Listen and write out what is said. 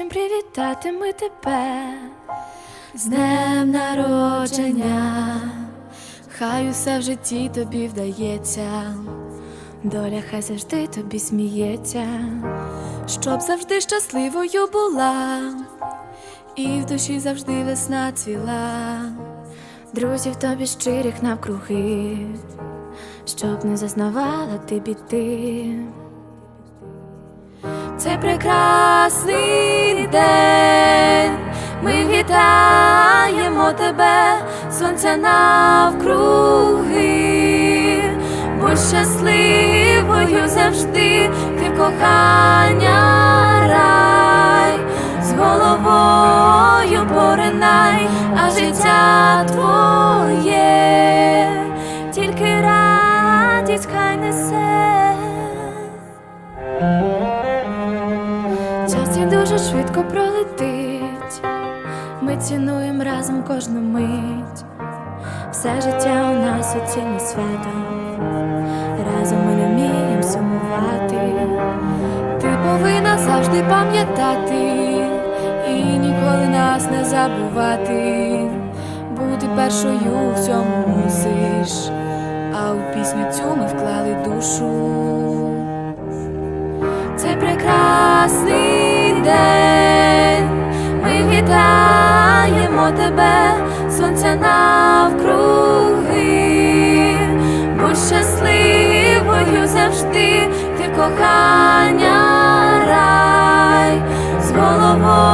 вітатиме тебе. З днем народження, хай усе в житті тобі вдається, доля хай завжди тобі сміється, щоб завжди щасливою була, і в душі завжди весна цвіла, друзів тобі щирих навкруги, щоб не зазнавала ти біди. Це прекрасний день, ми вітаємо тебе, сонця навкруги, будь щасливою завжди, ти кохання рай, з головою поринай, а життя твоє, дуже швидко пролетить. Ми цінуємо разом кожну мить. Все життя у нас оцінне свято. Разом ми не вміємо сумувати. Ти повинна завжди пам'ятати і ніколи нас не забувати. Бути першою у всьому мусиш, а у пісню цю ми вклали душу. Це прекрасний тебе, сонця навкруги, будь щасливою завжди, ти кохання рай, з головою